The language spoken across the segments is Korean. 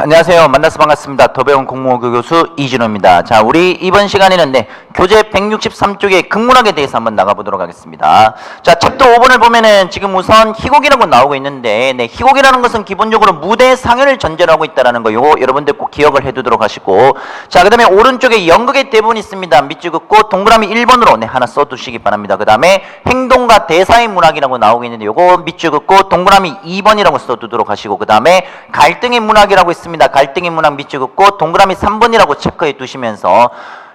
안녕하세요. 만나서 반갑습니다. 더배운 공무원 교수 이진호입니다. 자, 우리 이번 시간에는 네, 교재 163쪽의 극문학에 대해서 한번 나가보도록 하겠습니다. 자, 챕터 5번을 보면은 지금 우선 희곡이라고 나오고 있는데, 네, 희곡이라는 것은 기본적으로 무대 상현을 전제로 하고 있다는 거, 요거 여러분들 꼭 기억을 해두도록 하시고, 자, 그 다음에 오른쪽에 연극의 대본이 있습니다. 밑줄 긋고 동그라미 1번으로 네, 하나 써두시기 바랍니다. 그 다음에 행동과 대사의 문학이라고 나오고 있는데, 요거 밑줄 긋고 동그라미 2번이라고 써두도록 하시고, 그 다음에 갈등의 문학이라고 있습니다. 갈등의 문학 밑줄 긋고 동그라미 3번이라고 체크해 두시면서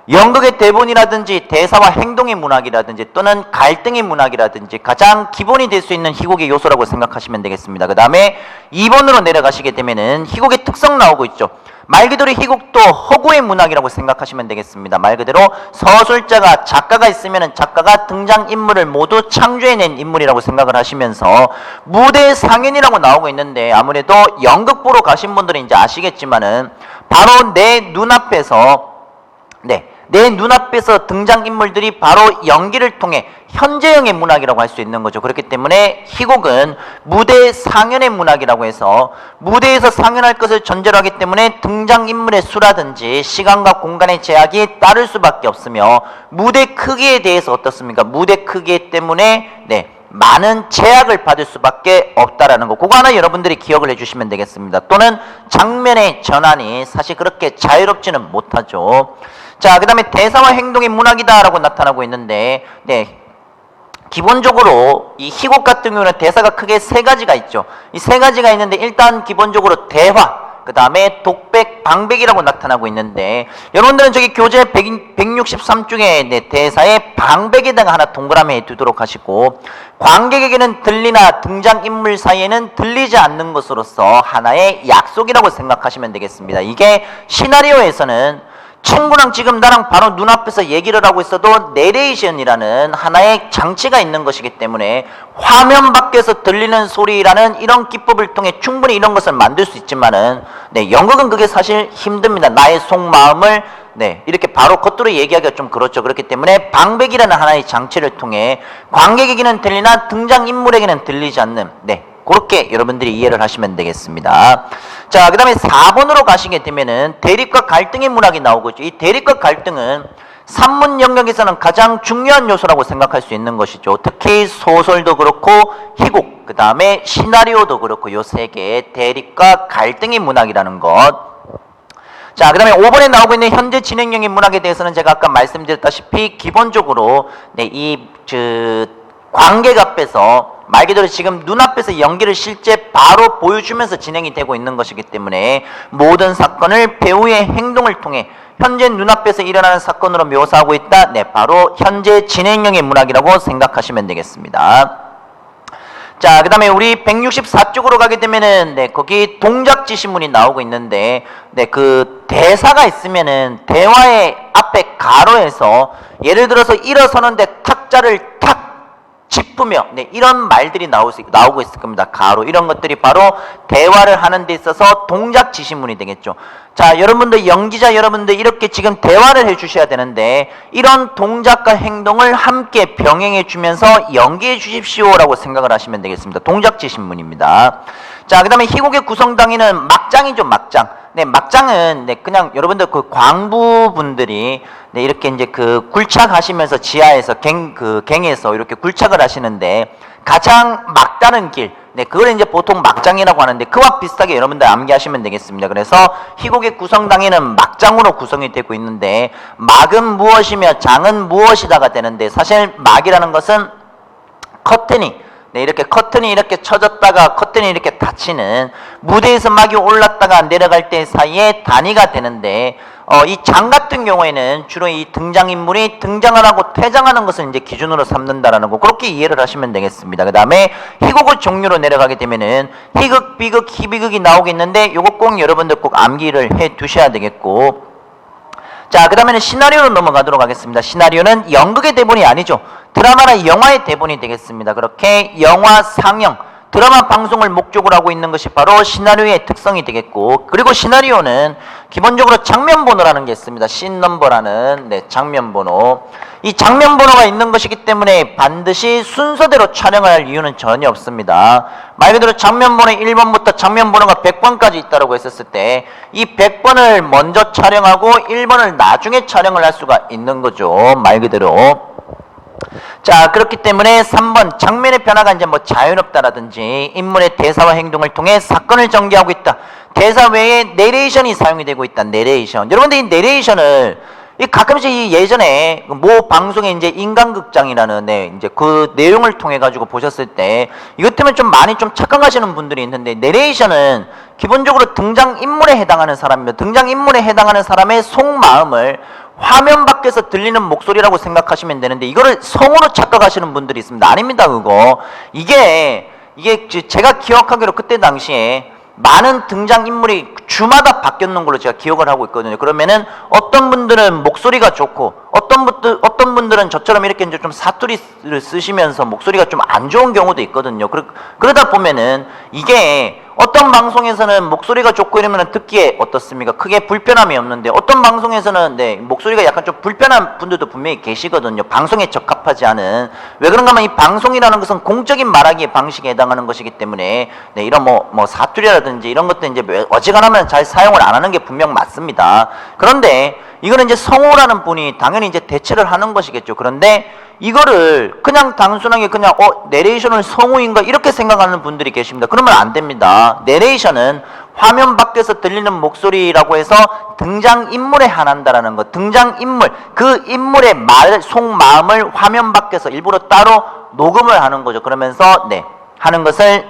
연극의 대본이라든지 대사와 행동의 문학이라든지 또는 갈등의 문학이라든지 가장 기본이 될 수 있는 희곡의 요소라고 생각하시면 되겠습니다. 그 다음에 2번으로 내려가시게 되면은 희곡의 특성 나오고 있죠. 말 그대로 희곡도 허구의 문학이라고 생각하시면 되겠습니다. 말 그대로 서술자가 작가가 있으면 작가가 등장 인물을 모두 창조해낸 인물이라고 생각을 하시면서 무대 상연이라고 나오고 있는데 아무래도 연극 보러 가신 분들은 이제 아시겠지만은 바로 내 눈앞에서 네. 내 눈앞에서 등장인물들이 바로 연기를 통해 현재형의 문학이라고 할 수 있는 거죠. 그렇기 때문에 희곡은 무대 상연의 문학이라고 해서 무대에서 상연할 것을 전제로 하기 때문에 등장인물의 수라든지 시간과 공간의 제약이 따를 수밖에 없으며 무대 크기에 대해서 어떻습니까? 무대 크기 때문에 네. 많은 제약을 받을 수밖에 없다라는 거. 그거 하나 여러분들이 기억을 해주시면 되겠습니다. 또는 장면의 전환이 사실 그렇게 자유롭지는 못하죠. 자, 그 다음에 대사와 행동의 문학이다라고 나타나고 있는데, 네. 기본적으로 이 희곡 같은 경우는 대사가 크게 세 가지가 있죠. 이 세 가지가 있는데 일단 기본적으로 대화, 그 다음에 독백, 방백이라고 나타나고 있는데 여러분들은 저기 교재 100, 163쪽에 네, 대사에 방백에다가 하나 동그라미 두도록 하시고 관객에게는 들리나 등장인물 사이에는 들리지 않는 것으로서 하나의 약속이라고 생각하시면 되겠습니다. 이게 시나리오에서는 친구랑 지금 나랑 바로 눈앞에서 얘기를 하고 있어도 내레이션이라는 하나의 장치가 있는 것이기 때문에 화면 밖에서 들리는 소리라는 이런 기법을 통해 충분히 이런 것을 만들 수 있지만은 네, 연극은 그게 사실 힘듭니다. 나의 속마음을 네, 이렇게 바로 겉으로 얘기하기가 좀 그렇죠. 그렇기 때문에 방백이라는 하나의 장치를 통해 관객에게는 들리나 등장인물에게는 들리지 않는 네, 그렇게 여러분들이 이해를 하시면 되겠습니다. 자, 그 다음에 4번으로 가시게 되면은 대립과 갈등의 문학이 나오고 있죠. 이 대립과 갈등은 산문 영역에서는 가장 중요한 요소라고 생각할 수 있는 것이죠. 특히 소설도 그렇고 희곡, 그 다음에 시나리오도 그렇고 요 세 개의 대립과 갈등의 문학이라는 것. 자, 그 다음에 5번에 나오고 있는 현재 진행형의 문학에 대해서는 제가 아까 말씀드렸다시피 기본적으로 네, 이, 그, 관객 앞에서 말 그대로 지금 눈앞에서 연기를 실제 바로 보여주면서 진행이 되고 있는 것이기 때문에 모든 사건을 배우의 행동을 통해 현재 눈앞에서 일어나는 사건으로 묘사하고 있다. 네, 바로 현재 진행형의 문학이라고 생각하시면 되겠습니다. 자, 그 다음에 우리 164쪽으로 가게 되면은, 네, 거기 동작 지시문이 나오고 있는데, 네, 그 대사가 있으면은, 대화의 앞에 가로에서, 예를 들어서 일어서는데 탁자를 탁 짚으며, 네, 이런 말들이 나오, 나오고 있을 겁니다. 가로. 이런 것들이 바로 대화를 하는 데 있어서 동작 지시문이 되겠죠. 자, 여러분들, 연기자 여러분들, 이렇게 지금 대화를 해 주셔야 되는데, 이런 동작과 행동을 함께 병행해 주면서 연기해 주십시오라고 생각을 하시면 되겠습니다. 동작 지시문입니다. 자, 그 다음에 희곡의 구성당에는 막장이죠, 막장. 네, 막장은, 네, 그냥 여러분들 그 광부분들이, 네, 이렇게 이제 그 굴착하시면서 지하에서 갱, 그 갱에서 이렇게 굴착을 하시는데, 가장 막다른 길, 네, 그걸 이제 보통 막장이라고 하는데 그와 비슷하게 여러분들 암기하시면 되겠습니다. 그래서 희곡의 구성당에는 막장으로 구성이 되고 있는데 막은 무엇이며 장은 무엇이다가 되는데 사실 막이라는 것은 커튼이 네, 이렇게 커튼이 이렇게 쳐졌다가 커튼이 이렇게 닫히는 무대에서 막이 올랐다가 내려갈 때 사이에 단위가 되는데 어, 이 장 같은 경우에는 주로 이 등장인물이 등장을 하고 퇴장하는 것을 이제 기준으로 삼는다라는 거 그렇게 이해를 하시면 되겠습니다. 그 다음에 희곡의 종류로 내려가게 되면은 희극, 비극, 희비극이 나오겠는데 요거 꼭 여러분들 꼭 암기를 해 두셔야 되겠고 자, 그 다음에는 시나리오로 넘어가도록 하겠습니다. 시나리오는 연극의 대본이 아니죠. 드라마나 영화의 대본이 되겠습니다. 그렇게 영화 상영, 드라마 방송을 목적으로 하고 있는 것이 바로 시나리오의 특성이 되겠고 그리고 시나리오는 기본적으로 장면 번호라는 게 있습니다. 씬 넘버라는 네, 장면 번호. 이 장면 번호가 있는 것이기 때문에 반드시 순서대로 촬영을 할 이유는 전혀 없습니다. 말 그대로 장면 번호 1번부터 장면 번호가 100번까지 있다고 했었을 때 이 100번을 먼저 촬영하고 1번을 나중에 촬영을 할 수가 있는 거죠. 말 그대로. 자 그렇기 때문에 3번 장면의 변화가 이제 뭐 자유롭다라든지 인물의 대사와 행동을 통해 사건을 전개하고 있다. 대사 외에 내레이션이 사용이 되고 있다. 내레이션. 여러분들 이 내레이션을 이 가끔씩 이 예전에 그모 방송에 이제 인간극장이라는 네, 이제 그 내용을 통해 가지고 보셨을 때 이것 때문에 좀 많이 좀 착각하시는 분들이 있는데 내레이션은 기본적으로 등장 인물에 해당하는 사람입니다. 등장 인물에 해당하는 사람의 속마음을 화면 밖에서 들리는 목소리라고 생각하시면 되는데 이거를 성으로 착각하시는 분들이 있습니다. 아닙니다, 그거. 이게 이게 지- 제가 기억하기로 그때 당시에 많은 등장 인물이 주마다 바뀌었는 걸로 제가 기억을 하고 있거든요. 그러면은 어떤 분들은 목소리가 좋고 어떤 분들 어떤 분들은 저처럼 이렇게 이제 좀 사투리를 쓰시면서 목소리가 좀 안 좋은 경우도 있거든요. 그러, 그러다 보면은 이게 어떤 방송에서는 목소리가 좋고 이러면 듣기에 어떻습니까? 크게 불편함이 없는데 어떤 방송에서는 네, 목소리가 약간 좀 불편한 분들도 분명히 계시거든요. 방송에 적합하지 않은 왜 그런가 하면 이 방송이라는 것은 공적인 말하기의 방식에 해당하는 것이기 때문에 네, 이런 뭐, 뭐 사투리라든지 이런 것들 이제 왜- 어지간하면 잘 사용을 안 하는 게 분명 맞습니다. 그런데 이거는 이제 성우라는 분이 당연히 이제 대체를 하는 것이겠죠. 그런데 이거를 그냥 단순하게 그냥 어 내레이션을 성우인가 이렇게 생각하는 분들이 계십니다. 그러면 안 됩니다. 내레이션은 화면 밖에서 들리는 목소리라고 해서 등장 인물에 한한다라는 것. 등장 인물 그 인물의 말 속마음을 화면 밖에서 일부러 따로 녹음을 하는 거죠. 그러면서 네 하는 것을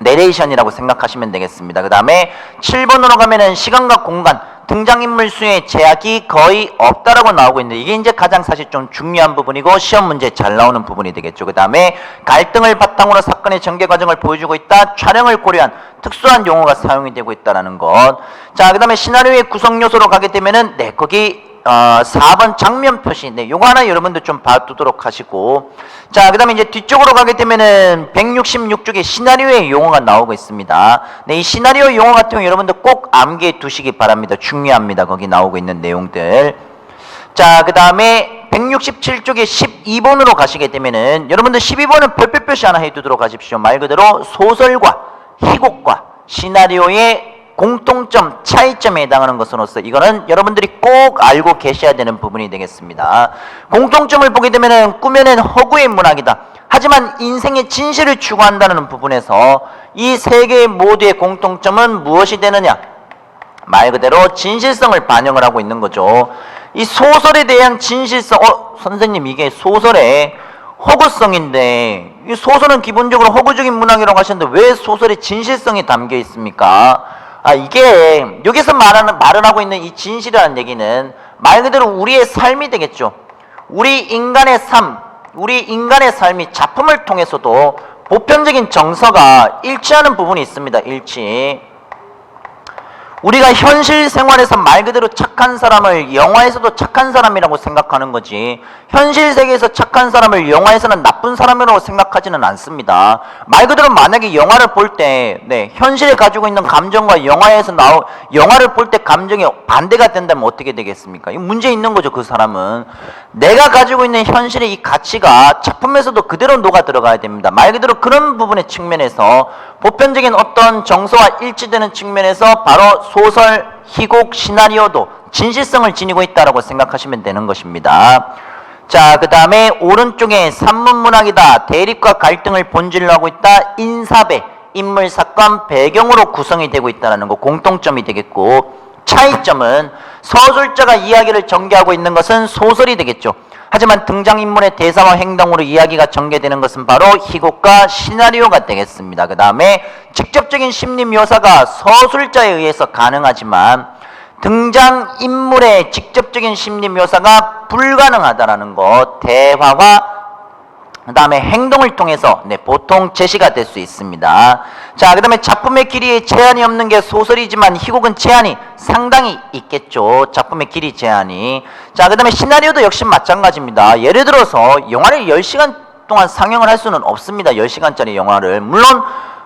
내레이션이라고 생각하시면 되겠습니다. 그 다음에 7번으로 가면은 시간과 공간, 등장인물 수의 제약이 거의 없다라고 나오고 있는데 이게 이제 가장 사실 좀 중요한 부분이고 시험 문제에 잘 나오는 부분이 되겠죠. 그 다음에 갈등을 바탕으로 사건의 전개 과정을 보여주고 있다. 촬영을 고려한 특수한 용어가 사용이 되고 있다라는 것. 자, 그 다음에 시나리오의 구성 요소로 가게 되면은 네, 거기 어, 4번 장면 표시. 네, 요거 하나 여러분들 좀 봐두도록 하시고. 자, 그 다음에 이제 뒤쪽으로 가게 되면은 166쪽에 시나리오의 용어가 나오고 있습니다. 네, 이 시나리오 용어 같은 경우 여러분들 꼭 암기해 두시기 바랍니다. 중요합니다. 거기 나오고 있는 내용들. 자, 그 다음에 167쪽에 12번으로 가시게 되면은 여러분들 12번은 별표 표시 하나 해두도록 하십시오. 말 그대로 소설과 희곡과 시나리오의 공통점, 차이점에 해당하는 것으로서 이거는 여러분들이 꼭 알고 계셔야 되는 부분이 되겠습니다. 공통점을 보게 되면은 꾸며낸 허구의 문학이다. 하지만 인생의 진실을 추구한다는 부분에서 이 세 개의 모두의 공통점은 무엇이 되느냐? 말 그대로 진실성을 반영을 하고 있는 거죠. 이 소설에 대한 진실성, 어, 선생님, 이게 소설의 허구성인데, 이 소설은 기본적으로 허구적인 문학이라고 하셨는데, 왜 소설에 진실성이 담겨 있습니까? 아, 이게, 여기서 말하는, 말을 하고 있는 이 진실이라는 얘기는 말 그대로 우리의 삶이 되겠죠. 우리 인간의 삶, 우리 인간의 삶이 작품을 통해서도 보편적인 정서가 일치하는 부분이 있습니다. 일치. 우리가 현실 생활에서 말 그대로 착한 사람을 영화에서도 착한 사람이라고 생각하는 거지 현실 세계에서 착한 사람을 영화에서는 나쁜 사람이라고 생각하지는 않습니다. 말 그대로 만약에 영화를 볼때 네, 현실에 가지고 있는 감정과 영화에서 나오 영화를 볼 때 감정이 반대가 된다면 어떻게 되겠습니까? 이 문제 있는 거죠, 그 사람은. 내가 가지고 있는 현실의 이 가치가 작품에서도 그대로 녹아 들어가야 됩니다. 말 그대로 그런 부분의 측면에서 보편적인 어떤 정서와 일치되는 측면에서 바로 소설, 희곡, 시나리오도 진실성을 지니고 있다라고 생각하시면 되는 것입니다. 자, 그 다음에 오른쪽에 산문문학이다. 대립과 갈등을 본질로 하고 있다. 인사배, 인물, 사건, 배경으로 구성이 되고 있다는 거 공통점이 되겠고 차이점은 서술자가 이야기를 전개하고 있는 것은 소설이 되겠죠. 하지만 등장인물의 대사와 행동으로 이야기가 전개되는 것은 바로 희곡과 시나리오가 되겠습니다. 그 다음에 직접적인 심리 묘사가 서술자에 의해서 가능하지만 등장 인물의 직접적인 심리 묘사가 불가능하다라는 것, 대화와 그 다음에 행동을 통해서 네, 보통 제시가 될 수 있습니다. 자, 그 다음에 작품의 길이에 제한이 없는 게 소설이지만 희곡은 제한이 상당히 있겠죠. 작품의 길이 제한이. 자, 그 다음에 시나리오도 역시 마찬가지입니다. 예를 들어서 영화를 10시간 동안 상영을 할 수는 없습니다. 10시간짜리 영화를. 물론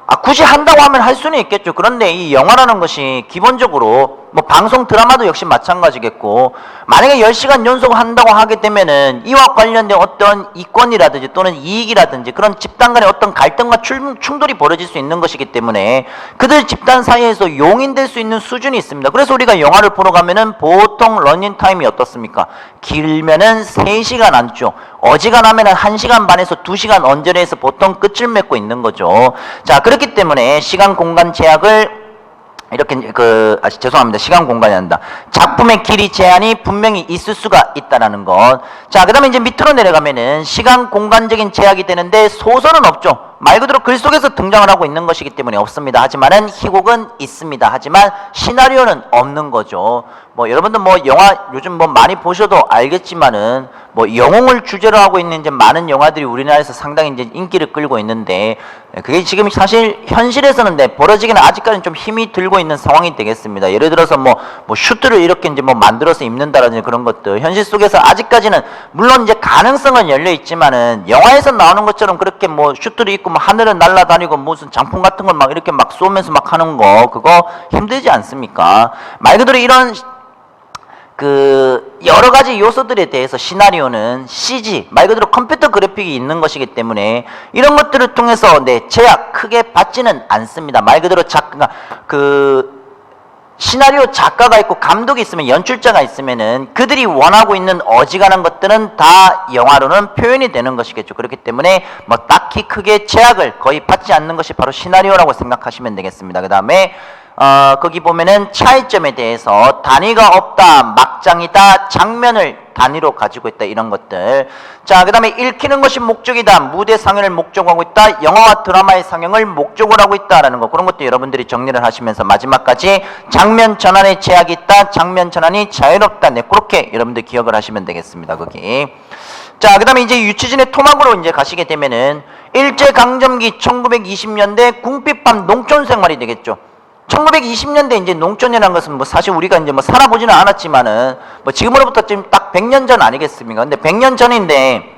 아, 굳이 한다고 하면 할 수는 있겠죠. 그런데 이 영화라는 것이 기본적으로 뭐 방송 드라마도 역시 마찬가지겠고 만약에 10시간 연속 한다고 하게 되면은 이와 관련된 어떤 이권이라든지 또는 이익이라든지 그런 집단 간의 어떤 갈등과 출- 충돌이 벌어질 수 있는 것이기 때문에 그들 집단 사이에서 용인될 수 있는 수준이 있습니다. 그래서 우리가 영화를 보러 가면은 보통 러닝 타임이 어떻습니까? 길면은 3시간 안쪽, 어지간하면은 1시간 반에서 2시간 언저리에서 보통 끝을 맺고 있는 거죠. 자, 그렇기 때문에 시간 공간 제약을 이렇게 그 아, 죄송합니다. 시간 공간이 한다. 작품의 길이 제한이 분명히 있을 수가 있다라는 것자 그다음에 이제 밑으로 내려가면은 시간 공간적인 제약이 되는데 소설은 없죠 말 그대로 글 속에서 등장을 하고 있는 것이기 때문에 없습니다. 하지만은 희곡은 있습니다. 하지만 시나리오는 없는 거죠. 뭐 여러분들 뭐 영화 요즘 뭐 많이 보셔도 알겠지만은 뭐 영웅을 주제로 하고 있는 이제 많은 영화들이 우리나라에서 상당히 이제 인기를 끌고 있는데 그게 지금 사실 현실에서는 네, 벌어지기는 아직까지는 좀 힘이 들고 있는 상황이 되겠습니다. 예를 들어서 뭐, 뭐 슈트를 이렇게 이제 뭐 만들어서 입는다라든지 그런 것들. 현실 속에서 아직까지는 물론 이제 가능성은 열려 있지만은 영화에서 나오는 것처럼 그렇게 뭐 슈트를 입고 뭐 하늘을 날아다니고 무슨 장풍 같은 걸 막 이렇게 막 쏘면서 막 하는 거 그거 힘들지 않습니까? 말 그대로 이런 그 여러 가지 요소들에 대해서 시나리오는 CG 말 그대로 컴퓨터 그래픽이 있는 것이기 때문에 이런 것들을 통해서 네 제약 크게 받지는 않습니다. 말 그대로 작가 그 시나리오 작가가 있고 감독이 있으면 연출자가 있으면은 그들이 원하고 있는 어지간한 것들은 다 영화로는 표현이 되는 것이겠죠. 그렇기 때문에 뭐 딱히 크게 제약을 거의 받지 않는 것이 바로 시나리오라고 생각하시면 되겠습니다. 그 다음에 어, 거기 보면은 차이점에 대해서 단위가 없다, 막장이다, 장면을 단위로 가지고 있다 이런 것들. 자, 그 다음에 읽히는 것이 목적이다. 무대 상영을 목적으로 하고 있다. 영화와 드라마의 상영을 목적으로 하고 있다라는 거. 그런 것도 여러분들이 정리를 하시면서 마지막까지 장면 전환에 제약이 있다. 장면 전환이 자유롭다. 네, 그렇게 여러분들 기억을 하시면 되겠습니다. 거기. 자, 그 다음에 이제 유치진의 토막으로 이제 가시게 되면은 일제 강점기 1920년대 궁핍한 농촌 생활이 되겠죠. 1920년대 이제 농촌이라는 것은 뭐 사실 우리가 이제 뭐 살아보지는 않았지만은 뭐 지금으로부터 지금 딱 100년 전 아니겠습니까? 근데 100년 전인데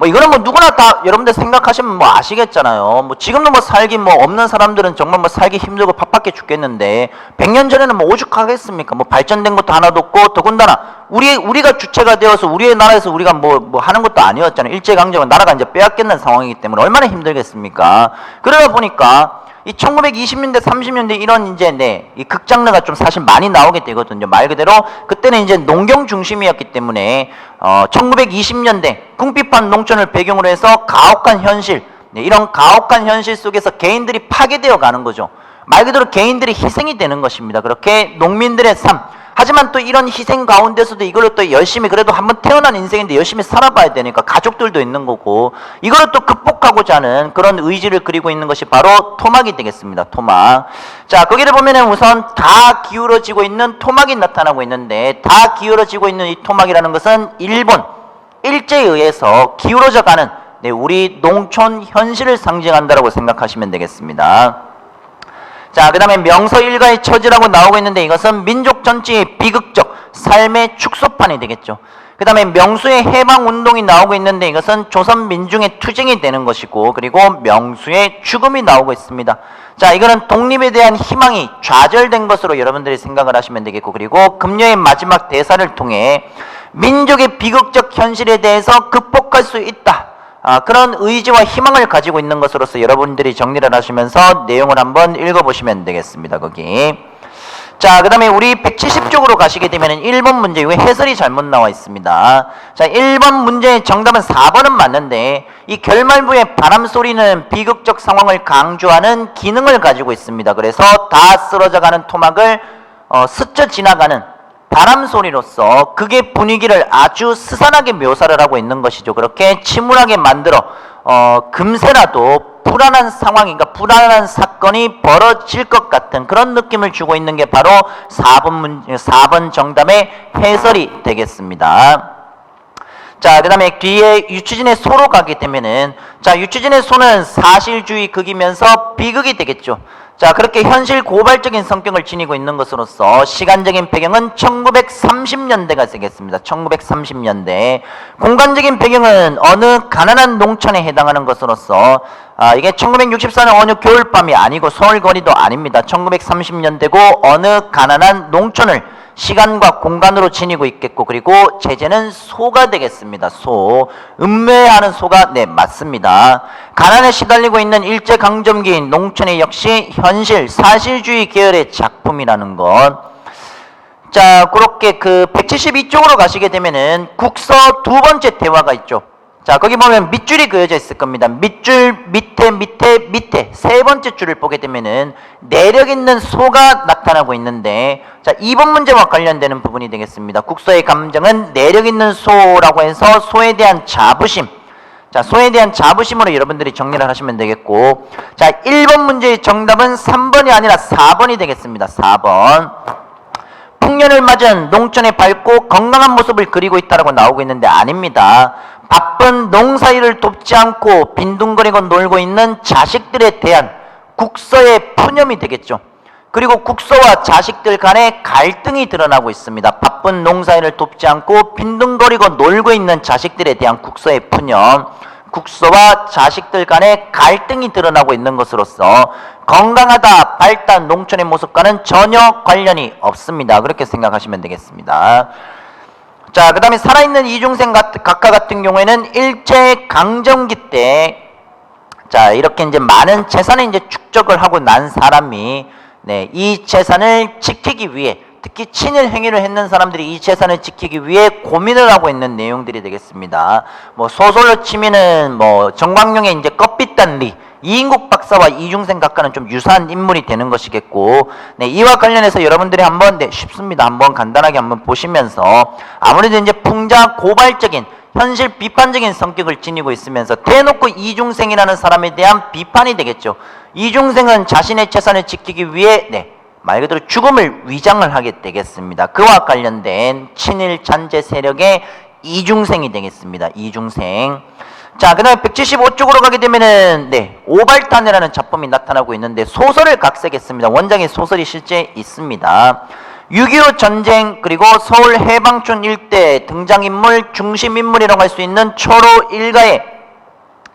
뭐 이거는 뭐 누구나 다 여러분들 생각하시면 뭐 아시겠잖아요. 뭐 지금도 뭐 살기 뭐 없는 사람들은 정말 뭐 살기 힘들고 팍팍해 죽겠는데 100년 전에는 뭐 오죽하겠습니까? 뭐 발전된 것도 하나도 없고 더군다나 우리 우리가 주체가 되어서 우리의 나라에서 우리가 뭐뭐 하는 것도 아니었잖아요. 일제 강점은 나라가 이제 빼앗겼는 상황이기 때문에 얼마나 힘들겠습니까? 그러다 보니까 이 1920년대, 30년대 이런 이제 네, 이 극장르가 좀 사실 많이 나오게 되거든요. 말 그대로 그때는 이제 농경 중심이었기 때문에 어 1920년대 궁핍한 농촌을 배경으로 해서 가혹한 현실, 네, 이런 가혹한 현실 속에서 개인들이 파괴되어 가는 거죠. 말 그대로 개인들이 희생이 되는 것입니다. 그렇게 농민들의 삶, 하지만 또 이런 희생 가운데서도 이걸로 또 열심히 그래도 한번 태어난 인생인데 열심히 살아봐야 되니까 가족들도 있는 거고 이걸 또 극복하고자 하는 그런 의지를 그리고 있는 것이 바로 토막이 되겠습니다. 토막. 자, 거기를 보면은 우선 다 기울어지고 있는 토막이 나타나고 있는데 다 기울어지고 있는 이 토막이라는 것은 일본 일제에 의해서 기울어져 가는 네, 우리 농촌 현실을 상징한다라고 생각하시면 되겠습니다. 자, 그 다음에 명서 일가의 처지라고 나오고 있는데 이것은 민족 전체의 비극적 삶의 축소판이 되겠죠. 그 다음에 명수의 해방 운동이 나오고 있는데 이것은 조선 민중의 투쟁이 되는 것이고 그리고 명수의 죽음이 나오고 있습니다. 자, 이거는 독립에 대한 희망이 좌절된 것으로 여러분들이 생각을 하시면 되겠고 그리고 금요의 마지막 대사를 통해 민족의 비극적 현실에 대해서 극복할 수 있다. 아, 그런 의지와 희망을 가지고 있는 것으로서 여러분들이 정리를 하시면서 내용을 한번 읽어보시면 되겠습니다. 거기. 자, 그 다음에 우리 170쪽으로 가시게 되면 1번 문제, 왜 해설이 잘못 나와 있습니다. 자, 1번 문제의 정답은 4번은 맞는데, 이 결말부의 바람 소리는 비극적 상황을 강조하는 기능을 가지고 있습니다. 그래서 다 쓰러져 가는 토막을 어, 스쳐 지나가는 바람 소리로서 그게 분위기를 아주 스산하게 묘사를 하고 있는 것이죠. 그렇게 침울하게 만들어 어, 금세라도 불안한 상황인가 불안한 사건이 벌어질 것 같은 그런 느낌을 주고 있는 게 바로 4번 문 4번 정답의 해설이 되겠습니다. 자, 그 다음에 뒤에 유치진의 소로 가게 되면은, 자, 유치진의 소는 사실주의 극이면서 비극이 되겠죠. 자, 그렇게 현실 고발적인 성격을 지니고 있는 것으로서 시간적인 배경은 1930년대가 되겠습니다. 1930년대. 공간적인 배경은 어느 가난한 농촌에 해당하는 것으로서 아, 이게 1964년 어느 겨울밤이 아니고 서울 거리도 아닙니다. 1930년대고 어느 가난한 농촌을 시간과 공간으로 지니고 있겠고 그리고 제재는 소가 되겠습니다. 소. 음매하는 소가 네 맞습니다. 가난에 시달리고 있는 일제 강점기인 농촌의 역시 현실 사실주의 계열의 작품이라는 것. 자, 그렇게 그 172쪽으로 가시게 되면은 국서 두 번째 대화가 있죠. 자, 거기 보면 밑줄이 그려져 있을 겁니다. 밑줄 밑에 밑에 밑에 세 번째 줄을 보게 되면은 내력 있는 소가 나타나고 있는데 자, 이번 문제와 관련되는 부분이 되겠습니다. 국서의 감정은 내력 있는 소라고 해서 소에 대한 자부심 자, 소에 대한 자부심으로 여러분들이 정리를 하시면 되겠고 자, 1번 문제의 정답은 3번이 아니라 4번이 되겠습니다. 4번. 풍년을 맞은 농촌의 밝고 건강한 모습을 그리고 있다라고 나오고 있는데 아닙니다. 바쁜 농사일을 돕지 않고 빈둥거리고 놀고 있는 자식들에 대한 국서의 푸념이 되겠죠. 그리고 국서와 자식들 간의 갈등이 드러나고 있습니다. 바쁜 농사일을 돕지 않고 빈둥거리고 놀고 있는 자식들에 대한 국서의 푸념. 국서와 자식들 간의 갈등이 드러나고 있는 것으로서 건강하다, 밝다 농촌의 모습과는 전혀 관련이 없습니다. 그렇게 생각하시면 되겠습니다. 자, 그 다음에 살아있는 이중생 각- 각하 같은 경우에는 일제 강점기 때 자, 이렇게 이제 많은 재산을 이제 축적을 하고 난 사람이 네, 이 재산을 지키기 위해 특히 친일 행위를 했는 사람들이 이 재산을 지키기 위해 고민을 하고 있는 내용들이 되겠습니다. 뭐 소설로 치면은 뭐 정광용의 이제 껍빛단리 이인국 박사와 이중생 각하는 좀 유사한 인물이 되는 것이겠고, 네, 이와 관련해서 여러분들이 한번, 네, 쉽습니다. 한번 간단하게 한번 보시면서, 아무래도 이제 풍자 고발적인, 현실 비판적인 성격을 지니고 있으면서, 대놓고 이중생이라는 사람에 대한 비판이 되겠죠. 이중생은 자신의 재산을 지키기 위해, 네, 말 그대로 죽음을 위장을 하게 되겠습니다. 그와 관련된 친일 잔재 세력의 이중생이 되겠습니다. 이중생. 자, 그 다음에 175쪽으로 가게 되면은, 네, 오발탄이라는 작품이 나타나고 있는데, 소설을 각색했습니다. 원작의 소설이 실제 있습니다. 6.25 전쟁, 그리고 서울 해방촌 일대 등장인물, 중심인물이라고 할 수 있는 초로 일가의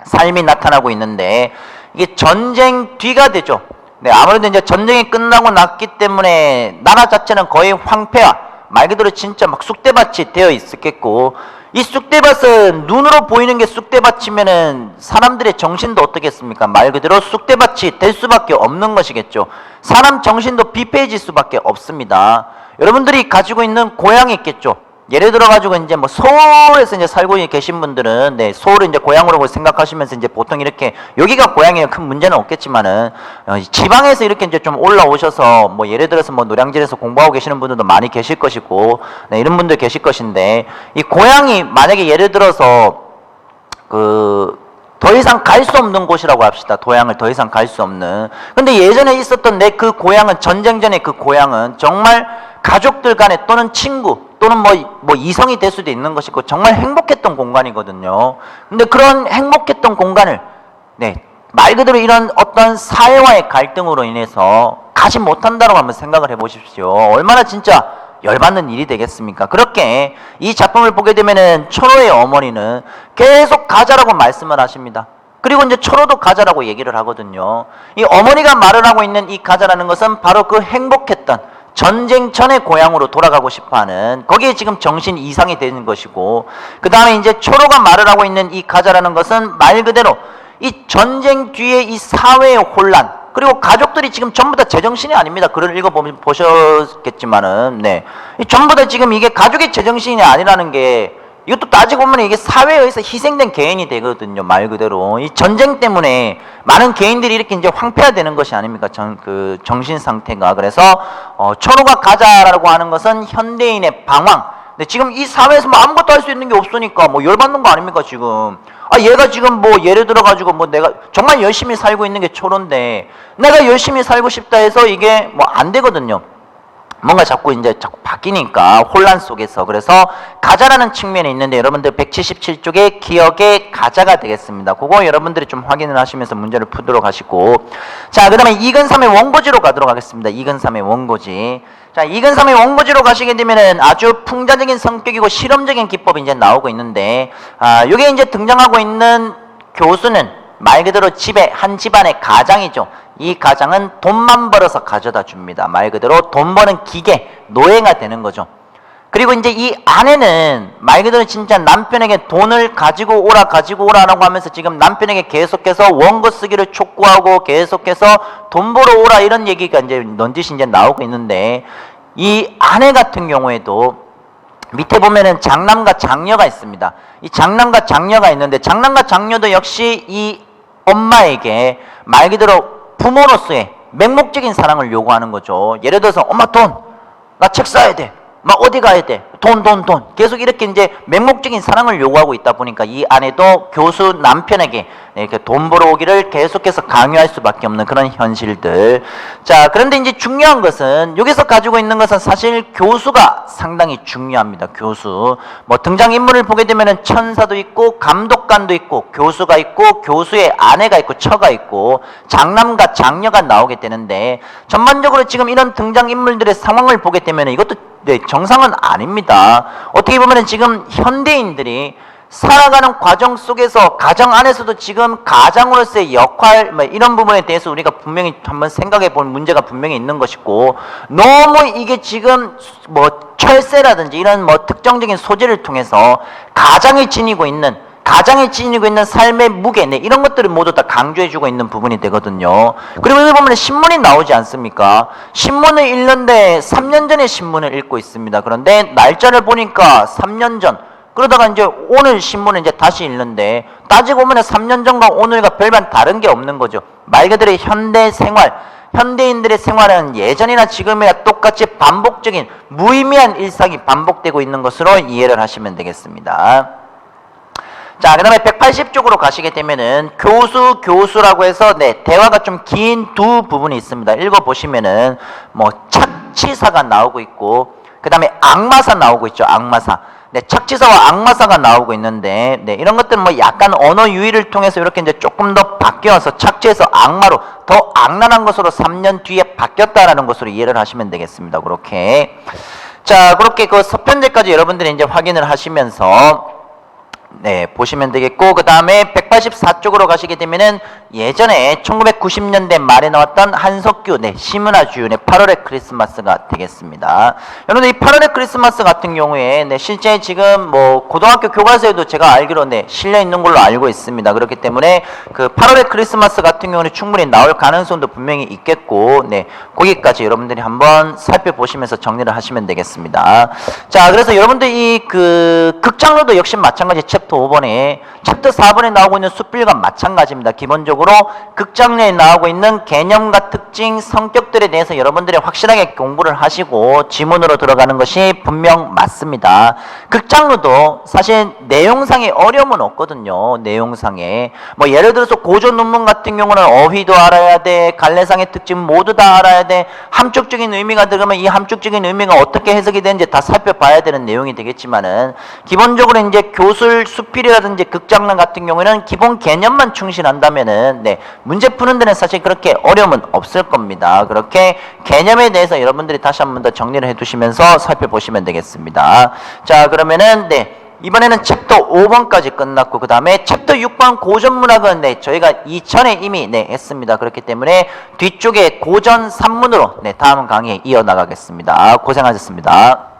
삶이 나타나고 있는데, 이게 전쟁 뒤가 되죠. 네, 아무래도 이제 전쟁이 끝나고 났기 때문에 나라 자체는 거의 황폐화, 말 그대로 진짜 막 쑥대밭이 되어 있었겠고, 이 쑥대밭은 눈으로 보이는 게 쑥대밭이면은 사람들의 정신도 어떻겠습니까? 말 그대로 쑥대밭이 될 수밖에 없는 것이겠죠. 사람 정신도 비폐해질 수밖에 없습니다. 여러분들이 가지고 있는 고향이 있겠죠. 예를 들어 가지고 이제 뭐 서울에서 이제 살고 계신 분들은 네 서울을 이제 고향으로 생각하시면서 이제 보통 이렇게 여기가 고향이에요 큰 문제는 없겠지만은 어, 이 지방에서 이렇게 이제 좀 올라오셔서 뭐 예를 들어서 뭐 노량진에서 공부하고 계시는 분들도 많이 계실 것이고 네, 이런 분들 계실 것인데 이 고향이 만약에 예를 들어서 그더 이상 갈 수 없는 곳이라고 합시다. 도양을 더 이상 갈 수 없는. 근데 예전에 있었던 내 그 고향은 전쟁 전에 그 고향은 정말 가족들 간에 또는 친구 또는 뭐, 뭐 이성이 될 수도 있는 것이고 정말 행복했던 공간이거든요. 근데 그런 행복했던 공간을 네, 말 그대로 이런 어떤 사회와의 갈등으로 인해서 가지 못한다고 한번 생각을 해 보십시오. 얼마나 진짜 열받는 일이 되겠습니까? 그렇게 이 작품을 보게 되면은 초로의 어머니는 계속 가자라고 말씀을 하십니다. 그리고 이제 초로도 가자라고 얘기를 하거든요. 이 어머니가 말을 하고 있는 이 가자라는 것은 바로 그 행복했던 전쟁 전의 고향으로 돌아가고 싶어 하는 거기에 지금 정신 이상이 되는 것이고 그 다음에 이제 초로가 말을 하고 있는 이 가자라는 것은 말 그대로 이 전쟁 뒤에 이 사회의 혼란 그리고 가족들이 지금 전부 다 제정신이 아닙니다. 글을 읽어보면 보셨겠지만은 네. 이 전부 다 지금 이게 가족의 제정신이 아니라는 게 이것도 따지고 보면 이게 사회에 의해서 희생된 개인이 되거든요. 말 그대로. 이 전쟁 때문에 많은 개인들이 이렇게 이제 황폐화되는 것이 아닙니까? 정, 그 정신 상태가. 그래서 어, 초로가 가자라고 하는 것은 현대인의 방황. 근데 지금 이 사회에서 뭐 아무것도 할 수 있는 게 없으니까 뭐 열받는 거 아닙니까 지금? 아 얘가 지금 뭐 예를 들어 가지고 뭐 내가 정말 열심히 살고 있는 게 초로인데 내가 열심히 살고 싶다 해서 이게 뭐 안 되거든요. 뭔가 자꾸 이제 자꾸 바뀌니까 혼란 속에서 그래서 가자라는 측면이 있는데 여러분들 177쪽에 기억의 가자가 되겠습니다. 그거 여러분들이 좀 확인을 하시면서 문제를 푸도록 하시고 자 그다음에 이근삼의 원고지로 가도록 하겠습니다. 이근삼의 원고지 자 이근삼의 원고지로 가시게 되면은 아주 풍자적인 성격이고 실험적인 기법이 이제 나오고 있는데 아 이게 이제 등장하고 있는 교수는 말 그대로 집에 한 집안의 가장이죠. 이 가장은 돈만 벌어서 가져다 줍니다. 말 그대로 돈 버는 기계, 노예가 되는 거죠. 그리고 이제 이 아내는 말 그대로 진짜 남편에게 돈을 가지고 오라 가지고 오라라고 하면서 지금 남편에게 계속해서 원고 쓰기를 촉구하고 계속해서 돈 벌어 오라 이런 얘기가 이제 넌지시 이제 나오고 있는데 이 아내 같은 경우에도 밑에 보면은 장남과 장녀가 있습니다. 이 장남과 장녀가 있는데 장남과 장녀도 역시 이 엄마에게 말 그대로 부모로서의 맹목적인 사랑을 요구하는 거죠. 예를 들어서 엄마 돈, 나 책 사야 돼. 막 어디 가야 돼? 돈, 돈, 돈. 계속 이렇게 이제 맹목적인 사랑을 요구하고 있다 보니까 이 아내도 교수 남편에게 이렇게 돈 벌어오기를 계속해서 강요할 수밖에 없는 그런 현실들. 자, 그런데 이제 중요한 것은 여기서 가지고 있는 것은 사실 교수가 상당히 중요합니다. 교수. 뭐 등장인물을 보게 되면은 천사도 있고 감독관도 있고 교수가 있고 교수의 아내가 있고 처가 있고 장남과 장녀가 나오게 되는데 전반적으로 지금 이런 등장인물들의 상황을 보게 되면 이것도 네, 정상은 아닙니다. 어떻게 보면 지금 현대인들이 살아가는 과정 속에서 가정 안에서도 지금 가장으로서의 역할 뭐 이런 부분에 대해서 우리가 분명히 한번 생각해 볼 문제가 분명히 있는 것이고 너무 이게 지금 뭐 철새라든지 이런 뭐 특정적인 소재를 통해서 가장이 지니고 있는 가장이 지니고 있는 삶의 무게, 네, 이런 것들을 모두 다 강조해주고 있는 부분이 되거든요. 그리고 여기 보면 신문이 나오지 않습니까? 신문을 읽는데 3년 전에 신문을 읽고 있습니다. 그런데 날짜를 보니까 3년 전, 그러다가 이제 오늘 신문을 이제 다시 읽는데 따지고 보면 3년 전과 오늘과 별반 다른 게 없는 거죠. 말 그대로 현대 생활, 현대인들의 생활은 예전이나 지금이나 똑같이 반복적인 무의미한 일상이 반복되고 있는 것으로 이해를 하시면 되겠습니다. 자, 그 다음에 180쪽으로 가시게 되면은 교수, 교수라고 해서 네, 대화가 좀 긴 두 부분이 있습니다. 읽어보시면은 뭐 착취사가 나오고 있고 그 다음에 악마사 나오고 있죠. 악마사. 네, 착취사와 악마사가 나오고 있는데 네, 이런 것들은 뭐 약간 언어 유희를 통해서 이렇게 이제 조금 더 바뀌어서 착취해서 악마로 더 악랄한 것으로 3년 뒤에 바뀌었다라는 것으로 이해를 하시면 되겠습니다. 그렇게. 자, 그렇게 그 서편제까지 여러분들이 이제 확인을 하시면서 네, 보시면 되겠고 그 다음에 184쪽으로 가시게 되면은 예전에 1990년대 말에 나왔던 한석규, 네, 시문화 주연의 8월의 크리스마스가 되겠습니다. 여러분들 이 8월의 크리스마스 같은 경우에 네, 실제 지금 뭐 고등학교 교과서에도 제가 알기로 네, 실려 있는 걸로 알고 있습니다. 그렇기 때문에 그 8월의 크리스마스 같은 경우는 충분히 나올 가능성도 분명히 있겠고 네, 거기까지 여러분들이 한번 살펴보시면서 정리를 하시면 되겠습니다. 자, 그래서 여러분들 이 그 극장로도 역시 마찬가지 챕터 5번에 챕터 4번에 나오고 있는 숫빌과 마찬가지입니다. 기본적으로 극장 내에 나오고 있는 개념과 특징, 성격들에 대해서 여러분들이 확실하게 공부를 하시고 지문으로 들어가는 것이 분명 맞습니다. 극장로도 사실 내용상에 어려움은 없거든요. 내용상에. 뭐 예를 들어서 고조 논문 같은 경우는 어휘도 알아야 돼. 갈래상의 특징 모두 다 알아야 돼. 함축적인 의미가 들어가면 이 함축적인 의미가 어떻게 해석이 되는지 다 살펴봐야 되는 내용이 되겠지만은 기본적으로 이제 교술 수필이라든지 극장론 같은 경우에는 기본 개념만 충실한다면은 네, 문제 푸는 데는 사실 그렇게 어려움은 없을 겁니다. 그렇게 개념에 대해서 여러분들이 다시 한 번 더 정리를 해 두시면서 살펴보시면 되겠습니다. 자, 그러면은 네. 이번에는 챕터 5번까지 끝났고 그 다음에 챕터 6번 고전문학은 네 저희가 이전에 이미 네 했습니다. 그렇기 때문에 뒤쪽에 고전 산문으로 네 다음 강의에 이어나가겠습니다. 고생하셨습니다.